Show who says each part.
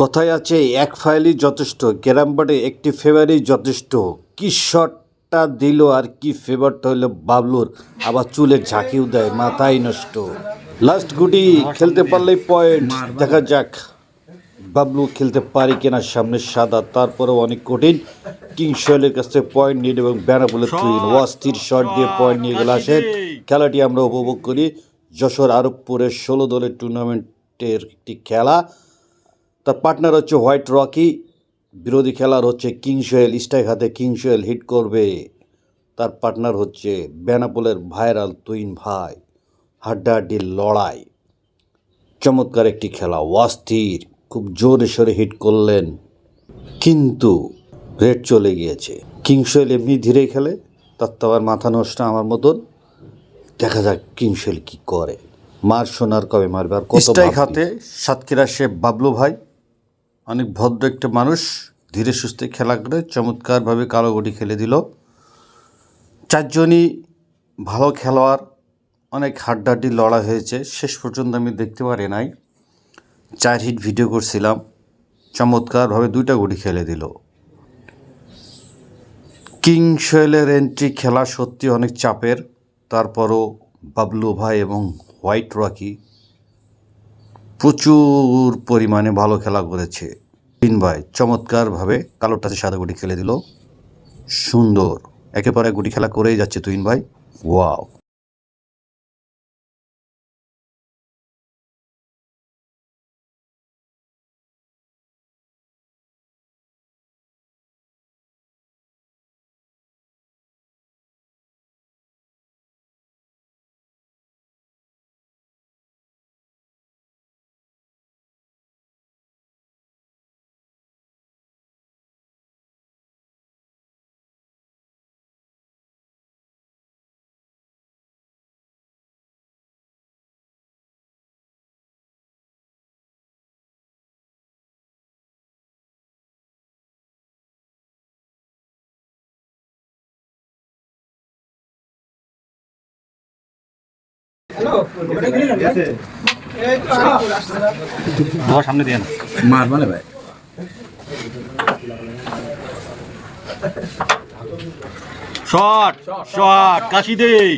Speaker 1: কথায় আছে এক ফাইলই যথেষ্ট ক্যারাম বোর্ডে একটি ফেভারই যথেষ্ট। কি শটটা দিল আর কি ফেভারটা হলো বাবলুর আবার চুলে ঝাঁকিও দেয় মাথাই নষ্ট। লাস্ট গুটি খেলতে পারলেই পয়েন্ট দেখা যাক। বাবলু খেলতে পারি কিনা সামনে সাদা তারপরেও অনেক কঠিন। কিং সোয়েলের কাছ থেকে পয়েন্ট নিয়ে এবং ব্যানাবুলের তুইন অস্থির শট দিয়ে পয়েন্ট নিয়ে গেলে আসেন। খেলাটি আমরা উপভোগ করি যশোর আরবপুরের ষোলো দলের টুর্নামেন্টের একটি খেলা। তার পার্টনার হচ্ছে হোয়াইট রকি বিরোধী খেলার হচ্ছে কিং সোহেল স্ট্রাইক হাতে কিং সোহেল হিট করবে। তার পার্টনার হচ্ছে বেনাপোলের ভাইরাল তুইন ভাই হাড্ডাহাড্ডির লড়াই। চমৎকার একটি খেলা অস্থির খুব জোরে সোরে হিট করলেন। কিন্তু রেড চলে গিয়েছে। কিং সোহেল এমনি ধীরে খেলে তার তো আবার মাথা নষ্ট আমার মতন। দেখা যাক কিং সোহেল কি করে। মার সোনার কবে মারবে আর কত হাতে সাতক্ষীরা সে বাবলু ভাই অনেক ভদ্র একটা মানুষ, ধীরে সুস্থে খেলা করে, চমৎকারভাবে কালো গুটি খেলে দিল। চারজনই ভালো খেলোয়াড়, অনেক হাড্ডাহাড্ডি লড়া হয়েছে, শেষ পর্যন্ত আমি দেখতে পারি নাই। চার হিট ভিডিও করছিলাম, চমৎকারভাবে দুইটা গুটি খেলে দিল। কিং সোয়েলের এন্ট্রি খেলা সত্যি অনেক চাপের, তারপরও বাবলু ভাই এবং হোয়াইট রকি প্রচুর পরিমাণে ভালো খেলা করেছে। তিন ভাই চমৎকারভাবে কালোটাতে সাদা গুটি খেলে দিল। সুন্দর। একেবারে গুটি খেলা করেই যাচ্ছে তুইন ভাই। ওয়াও।
Speaker 2: সামনে দিয়ে না মার মানে ভাই
Speaker 3: শট শট কাশি দেই